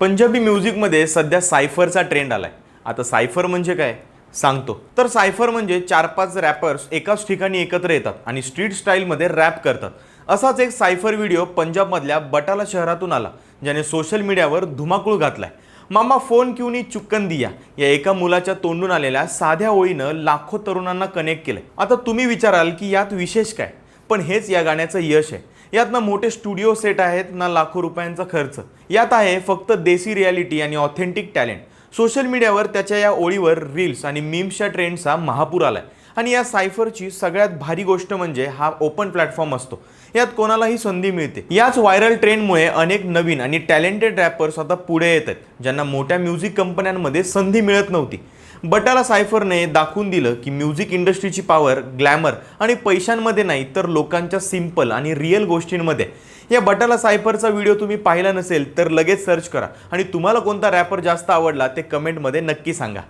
पंजाबी म्युझिकमध्ये सध्या सायफरचा ट्रेंड आला आहे आता सायफर म्हणजे काय? सांगतो. तर सायफर म्हणजे चार पाच रॅपर्स एकाच ठिकाणी एकत्र येतात आणि स्ट्रीट स्टाईलमध्ये रॅप करतात. असाच एक सायफर व्हिडिओ पंजाबमधल्या बटाला शहरातून आला ज्याने सोशल मीडियावर धुमाकूळ घातलाय. मामा फोन क्यू नी चुक्कन दिया या एका मुलाच्या तोंडून आलेल्या साध्या ओळीनं लाखो तरुणांना कनेक्ट केलंय. आता तुम्ही विचाराल की यात विशेष काय? पण हेच या गाण्याचं यश आहे. यात ना मोठे स्टुडिओ सेट आहेत ना लाखो रुपयांचा खर्च. यात आहे फक्त देसी रियालिटी आणि ऑथेंटिक टॅलेंट सोशल मीडियावर त्याच्या या ओळीवर रील्स आणि मीम्सच्या ट्रेंडचा महापूर आलाय. आणि या सायफरची सगळ्यात भारी गोष्ट म्हणजे हा ओपन प्लॅटफॉर्म असतो. यात कोणालाही संधी मिळते. याच व्हायरल ट्रेंडमुळे अनेक नवीन आणि टॅलेंटेड रॅपर्स आता पुढे येत आहेत ज्यांना मोठ्या म्युझिक कंपन्यांमध्ये संधी मिळत नव्हती. बटाला सायफरने दाखवून दिलं की म्युझिक इंडस्ट्रीची पॉवर ग्लॅमर आणि पैशांमध्ये नाही तर लोकांच्या सिंपल आणि रिअल गोष्टींमध्ये. या बटाला सायफरचा व्हिडिओ तुम्ही पाहिला नसेल तर लगेच सर्च करा. आणि तुम्हाला कोणता रॅपर जास्त आवडला ते कमेंटमध्ये नक्की सांगा.